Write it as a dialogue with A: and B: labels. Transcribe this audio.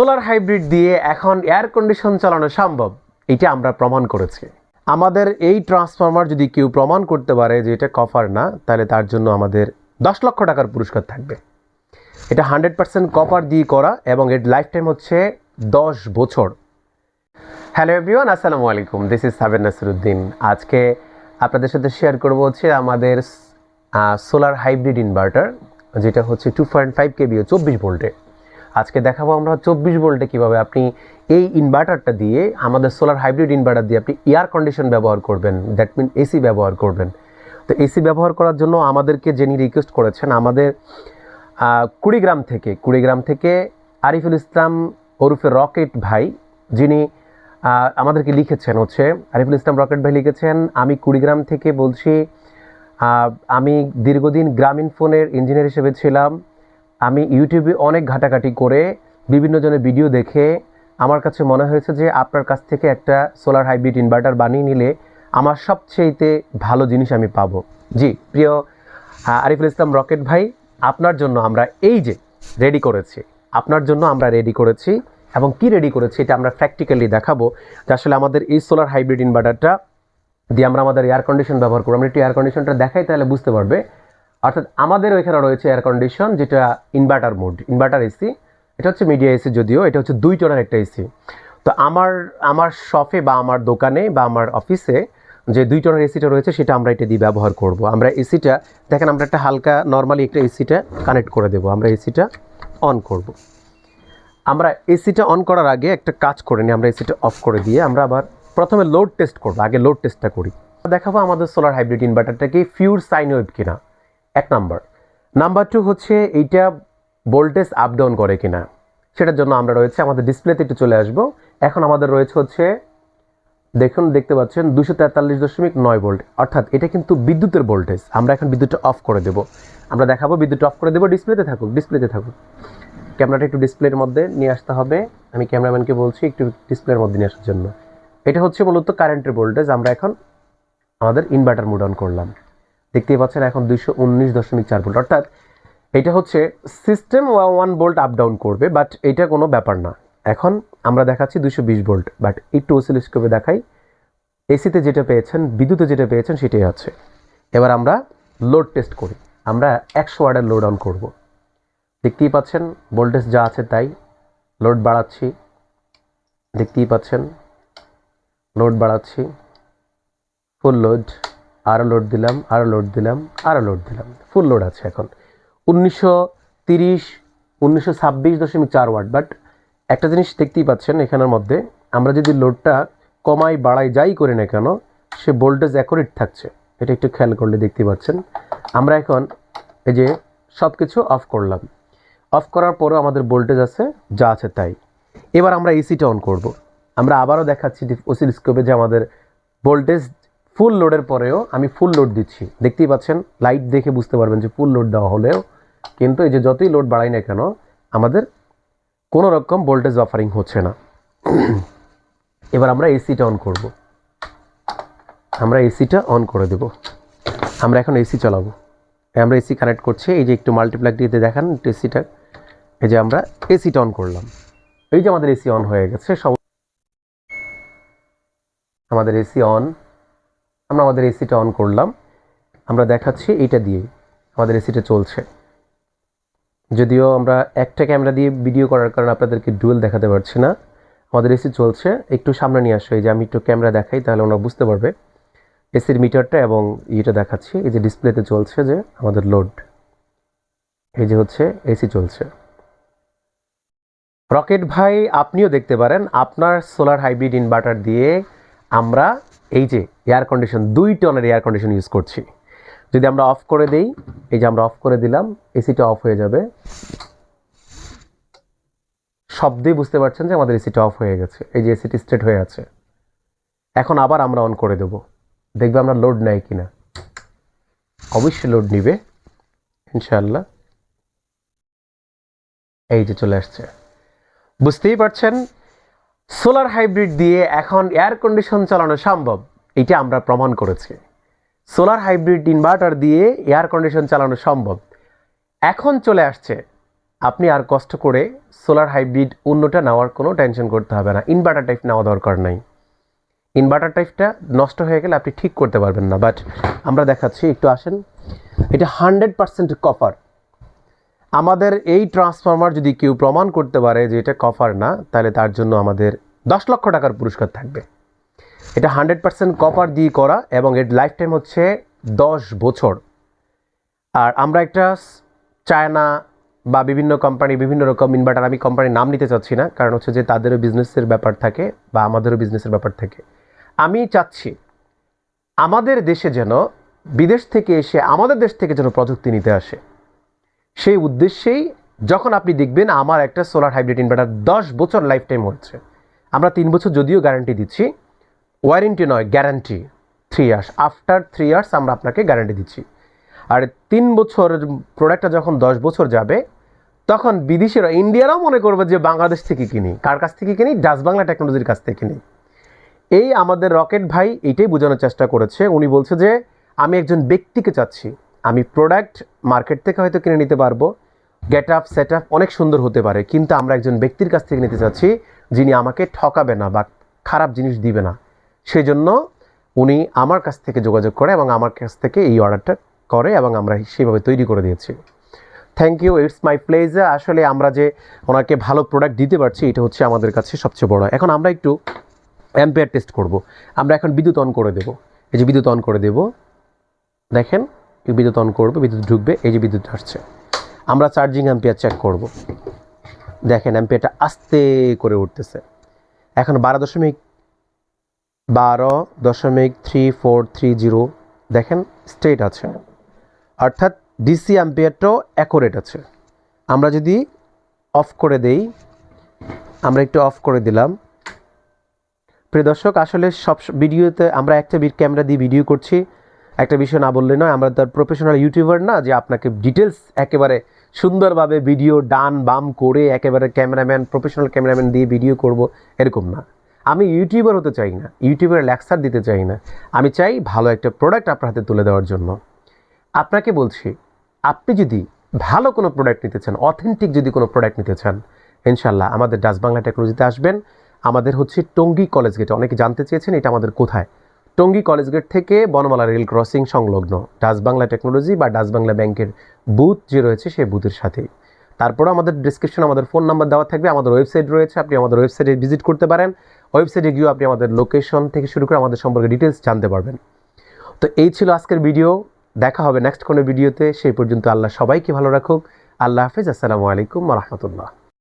A: Solar hybrid দিয়ে এখন air condition চালানো সম্ভব, এটা আমরা প্রমাণ করেছি। আমাদের এই ট্রান্সফরমার যদি কেউ প্রমাণ করতে পারে যে এটা কফার না, তাহলে তার জন্য আমাদের দশ লক্ষ টাকার পুরস্কার থাকবে। এটা হান্ড্রেড পার্সেন্ট কপার দিয়ে করা এবং এর লাইফ টাইম হচ্ছে দশ বছর। হ্যালো এভরিওয়ান আসসালামু আলাইকুম। This is Saber Nasiruddin. আজকে আপনাদের সাথে শেয়ার করব হচ্ছে আমাদের সোলার হাইব্রিড ইনভার্টার যেটা হচ্ছে টু পয়েন্ট ফাইভ কেবিও চব্বিশ ভোল্টে। আজকে দেখাবো আমরা চব্বিশ ভোল্টে কীভাবে আপনি এই ইনভার্টারটা দিয়ে আমাদের সোলার হাইব্রিড ইনভার্টার দিয়ে আপনি এয়ার কন্ডিশন ব্যবহার করবেন দ্যাট মিন এসি ব্যবহার করবেন। তো এসি ব্যবহার করার জন্য আমাদেরকে যিনি রিকোয়েস্ট করেছেন, আমাদের কুড়িগ্রাম থেকে কুড়িগ্রাম থেকে আরিফুল ইসলাম ওরফে রকেট ভাই, যিনি আমাদেরকে লিখেছেন হচ্ছে, আরিফুল ইসলাম রকেট ভাই লিখেছেন, আমি কুড়িগ্রাম থেকে বলছি আমি দীর্ঘদিন গ্রামীণ ফোনের ইঞ্জিনিয়ার হিসেবে ছিলাম আমি ইউটিউবে অনেক ঘাটাঘাটি করে বিভিন্ন জনের ভিডিও দেখে আমার কাছে মনে হয়েছে যে আপনার কাছ থেকে একটা সোলার হাইব্রিড ইনভার্টার বানিয়ে নিলে আমার সবচেয়েতে ভালো জিনিস আমি পাবো। জি, প্রিয় আরিফুল ইসলাম রকেট ভাই, আপনার জন্য আমরা এই যে রেডি করেছি, আপনার জন্য আমরা রেডি করেছি এবং কি রেডি করেছি এটা আমরা প্র্যাকটিক্যালি দেখাবো। যে আসলে আমাদের এই সোলার হাইব্রিড ইনভার্টারটা দিয়ে আমরা আমাদের এয়ার কন্ডিশন ব্যবহার করব। আমরা একটু এয়ার কন্ডিশনটা দেখাই তাহলে বুঝতে পারবে। অর্থাৎ আমাদের ওইখানে রয়েছে এয়ার কন্ডিশন যেটা ইনভার্টার মোড ইনভার্টার এসি এটা হচ্ছে মিডিয়া এসি যদিও, এটা হচ্ছে দুই টনের একটা এসি তো আমার আমার শপে বা আমার দোকানে বা আমার অফিসে যে দুই টনের এসিটা রয়েছে, সেটা আমরা এটা দিয়ে ব্যবহার করব। আমরা এসিটা দেখেন আমরা একটা হালকা নর্মালি একটা এসিটা কানেক্ট করে দেবো। আমরা এসিটা অন করব। আমরা এসিটা অন করার আগে একটা কাজ করে নিই, আমরা এসিটা অফ করে দিয়ে আমরা আবার প্রথমে লোড টেস্ট করব। আগে লোড টেস্টটা করি। দেখাবো আমাদের সোলার হাইব্রিড ইনভার্টারটাকে ফিউর সাইন ওয়েভ কিনা। এক নাম্বার। নাম্বার টু হচ্ছে এইটা ভোল্টেজ আপ ডাউন করে কিনা। সেটার জন্য আমরা রয়েছে, আমাদের ডিসপ্লেতে একটু চলে আসব। এখন আমাদের রয়েছে হচ্ছে, দেখুন, দেখতে পাচ্ছেন দুশো তেতাল্লিশ দশমিক নয় ভোল্ট অর্থাৎ এটা কিন্তু বিদ্যুতের ভোল্টেজ আমরা এখন বিদ্যুৎটা অফ করে দেবো। আমরা দেখাবো বিদ্যুৎ অফ করে দেবো ডিসপ্লেতে থাকুক ডিসপ্লেতে থাকুক। ক্যামেরাটা একটু ডিসপ্লের মধ্যে নিয়ে আসতে হবে। আমি ক্যামেরাম্যানকে বলছি, একটু ডিসপ্লের মধ্যে নিয়ে আসার জন্য। এটা হচ্ছে মূলত কারেন্টের ভোল্টেজ আমরা এখন আমাদের ইনভার্টার মুড অন করলাম। দেখতেই পাচ্ছেন এখন দুইশো উনিশ দশমিক চার ভোল্ট। অর্থাৎ এটা হচ্ছে system one volt up down করবে বাট এটা কোনো ব্যাপার না। এখন আমরা দেখাচ্ছি দুইশো বিশ ভোল্ট বাট একটু ওসিলিস্কোপে দেখাই। এসিতে যেটা পেয়েছেন, বিদ্যুতে যেটা পেয়েছেন, সেটাই আছে। এবার আমরা লোড টেস্ট করি। আমরা একশো ওয়ার্ডের লোড অন করব। দেখতেই পাচ্ছেন ভোল্টেজ যা আছে তাই। লোড বাড়াচ্ছি। দেখতেই পাচ্ছেন লোড বাড়াচ্ছি। ফুল লোড আরও লোড দিলাম আরও লোড দিলাম আরও লোড দিলাম। ফুল লোড আছে এখন। উনিশশো তিরিশ, উনিশশো ছাব্বিশ দশমিক চার ওয়াট। বাট একটা জিনিস দেখতেই পাচ্ছেন এখানের মধ্যে, আমরা যদি লোডটা কমাই, বাড়াই, যাই করি না কেন, সে ভোল্টেজ অ্যাকুরেট থাকছে। এটা একটু খেয়াল করলে দেখতে পাচ্ছেন। আমরা এখন এই যে সব কিছু অফ করলাম। অফ করার পরেও আমাদের ভোল্টেজ আছে, যা আছে তাই। এবার আমরা এসিটা অন করব। আমরা আবারও দেখাচ্ছি ওসিলস্কোপে যে আমাদের ভোল্টেজ ফুল লোডের পরেও আমি ফুল লোড দিচ্ছি। দেখতেই পাচ্ছেন, লাইট দেখে বুঝতে পারবেন যে ফুল লোড দেওয়া হলেও কিন্তু এই যে যতই লোড বাড়াই না কেন, আমাদের কোনো রকম ভোল্টেজ অফারিং হচ্ছে না। এবার আমরা এসিটা অন করব। আমরা এসিটা অন করে দেব। আমরা এখন এসি চালাবো। আমরা এসি কানেক্ট করছি, এই যে একটু মাল্টিপ্লাগ দিয়ে দেখান একটু এসিটা এই যে আমরা এসিটা অন করলাম। এই যে আমাদের এসি অন হয়ে গেছে, সব আমাদের এসি অন আমরা আমাদের এসিটা অন করলাম। আমরা দেখাচ্ছি এইটা দিয়ে আমাদের এসিটা চলছে। যদিও আমরা একটা ক্যামেরা দিয়ে ভিডিও করার কারণে আপনাদেরকে ডুয়েল দেখাতে পারছি না। আমাদের এসি চলছে। একটু সামনে নিয়ে আসো, এই যে আমি একটু ক্যামেরা দেখাই, তাহলে ওরা বুঝতে পারবে। এসির মিটারটা এবং ইয়েটা দেখাচ্ছি। এই যে ডিসপ্লেতে চলছে যে আমাদের লোড। এই যে হচ্ছে এসি চলছে। রকেট ভাই, আপনিও দেখতে পারেন। আপনার সোলার হাইব্রিড ইনভার্টার দিয়ে আমরা এই যে এয়ার কন্ডিশন দুই টনের এয়ার কন্ডিশন ইউজ করছি। যদি আমরা অফ করে দেই, এই যে আমরা অফ করে দিলাম এসিটা অফ হয়ে যাবে। শব্দেই বুঝতে পারছেন যে আমাদের এসিটা অফ হয়ে গেছে। এই যে এসিটি স্ট্রেট হয়ে আছে। এখন আবার আমরা অন করে দেব। দেখবে আমরা লোড নেয় কিনা। অবশ্যই লোড নিবে। ইনশাআল্লাহ। এই যে চলে আসছে। বুঝতেই পারছেন সোলার হাইব্রিড দিয়ে এখন এয়ার কন্ডিশন চালানো সম্ভব, এটা আমরা প্রমাণ করেছি। সোলার হাইব্রিড ইনভার্টার দিয়ে এয়ার কন্ডিশন চালানো সম্ভব। এখন চলে আসছে, আপনি আর কষ্ট করে সোলার হাইব্রিড অন্যটা নেওয়ার কোনো টেনশন করতে হবে না ইনভার্টার টাইপ নেওয়া দরকার নাই। ইনভার্টার টাইপটা নষ্ট হয়ে গেলে আপনি ঠিক করতে পারবেন না বাট আমরা দেখাচ্ছি, একটু আসেন। এটা হান্ড্রেড পার্সেন্ট কপার আমাদের এই ট্রান্সফরমার যদি কেউ প্রমাণ করতে পারে যে এটা কফার না, তাহলে তার জন্য আমাদের দশ লক্ষ টাকার পুরস্কার থাকবে। এটা হান্ড্রেড পার্সেন্ট কপার দিয়ে করা এবং এর লাইফ টাইম হচ্ছে দশ বছর। আর আমরা একটা চায়না বা বিভিন্ন কোম্পানি বিভিন্ন রকম ইনভার্টার আমি কোম্পানির নাম নিতে চাচ্ছি না, কারণ হচ্ছে যে তাদেরও বিজনেসের ব্যাপার থাকে বা আমাদেরও বিজনেসের ব্যাপার থাকে। আমি চাচ্ছি আমাদের দেশে যেন বিদেশ থেকে এসে আমাদের দেশ থেকে যেন প্রযুক্তি নিতে আসে। সেই উদ্দেশ্যেই যখন আপনি দেখবেন আমার একটা সোলার হাইব্রিড ইনভার্টার দশ বছর লাইফ টাইম হচ্ছে আমরা তিন বছর যদিও গ্যারান্টি দিচ্ছি। ওয়ারেন্টি নয় guarantee three years after three years আমরা আপনাকে গ্যারান্টি দিচ্ছি। আর তিন বছর প্রোডাক্টটা যখন দশ বছর যাবে, তখন বিদেশিরা, ইন্ডিয়ারাও মনে করবে যে বাংলাদেশ থেকে কিনি। কার কাছ থেকে কিনি? ডাস বাংলা টেকনোলজির কাছ থেকে কিনি। এই আমাদের রকেট ভাই এটাই বোঝানোর চেষ্টা করেছে। উনি বলছে যে, আমি একজন ব্যক্তিকে চাচ্ছি। আমি প্রোডাক্ট মার্কেট থেকে হয়তো কিনে নিতে পারব। গেট আপ সেট আপ অনেক সুন্দর হতে পারে, কিন্তু আমরা একজন ব্যক্তির কাছ থেকে নিতে চাচ্ছি যিনি আমাকে ঠকাবে না বা খারাপ জিনিস দিবে না। সেই জন্য উনি আমার কাছ থেকে যোগাযোগ করে এবং আমার কাছ থেকে এই অর্ডারটা করে এবং আমরা সেভাবে তৈরি করে দিয়েছি। Thank you it's my pleasure আসলে আমরা যে ওনাকে ভালো প্রোডাক্ট দিতে পারছি, এটা হচ্ছে আমাদের কাছে সবচেয়ে বড়। এখন আমরা একটু অ্যাম্পেয়ার টেস্ট করব। আমরা এখন বিদ্যুৎ অন করে দেব। এই যে বিদ্যুৎ অন করে দেব। দেখেন। বিদ্যুৎ অন করবে, বিদ্যুৎ ঢুকবে, এই যে বিদ্যুৎ আসছে। আমরা চার্জিং অ্যাম্পিয়ার চেক করব। দেখেন অ্যাম্পিয়ারটা আস্তে করে উঠতেছে। এখন বারো দশমিক বারো দশমিক থ্রি ফোর থ্রি জিরো, দেখেন স্টেট আছে। অর্থাৎ ডিসি অ্যাম্পিয়ারটাও অ্যাকোরেট আছে। আমরা যদি অফ করে দেই, আমরা একটু অফ করে দিলাম। প্রিয় দর্শক, আসলে সব ভিডিওতে আমরা একটা ক্যামেরা দিয়ে ভিডিও করছি। একটা বিষয় না বললে নয়, আমরা তার প্রফেশনাল ইউটিউবার না যে আপনাকে ডিটেলস একেবারে সুন্দরভাবে ভিডিও ডান বাম করে একেবারে ক্যামেরাম্যান প্রফেশনাল ক্যামেরাম্যান দিয়ে ভিডিও করব, এরকম না। আমি ইউটিউবার হতে চাই না ইউটিউবের লেকচার দিতে চাই না। আমি চাই ভালো একটা প্রোডাক্ট আপনার হাতে তুলে দেওয়ার জন্য। আপনাকে বলছি, আপনি যদি ভালো কোনো প্রোডাক্ট নিতে চান অথেন্টিক যদি কোনো প্রোডাক্ট নিতে চান ইনশাল্লাহ আমাদের ডাস বাংলা টেকনোলজিতে আসবেন। আমাদের হচ্ছে টঙ্গী কলেজ গেটে অনেকে জানতে চেয়েছেন এটা আমাদের কোথায়? টঙ্গী কলেজ গেট থেকে বনমালা রেল ক্রসিং সংলগ্ন। ডাস বাংলা টেকনোলজি বা ডাস বাংলা ব্যাংকের বুথ যে রয়েছে সেই বুথের সাথেই তারপরে আমাদের ডিসক্রিপশনে আমাদের ফোন নাম্বার দেওয়া থাকবে, আমাদের ওয়েবসাইট রয়েছে, আপনি আমাদের ওয়েবসাইটে ভিজিট করতে পারেন। ওয়েবসাইটে গিয়েও আপনি আমাদের লোকেশন থেকে শুরু করে আমাদের সম্পর্কে ডিটেলস জানতে পারবেন। তো এই ছিল আজকের ভিডিও দেখা হবে নেক্সট কোনো ভিডিওতে সেই পর্যন্ত আল্লাহ সবাইকে ভালো রাখুক। আল্লাহ হাফিজ, আসসালামু আলাইকুম রহমতুল্লাহ।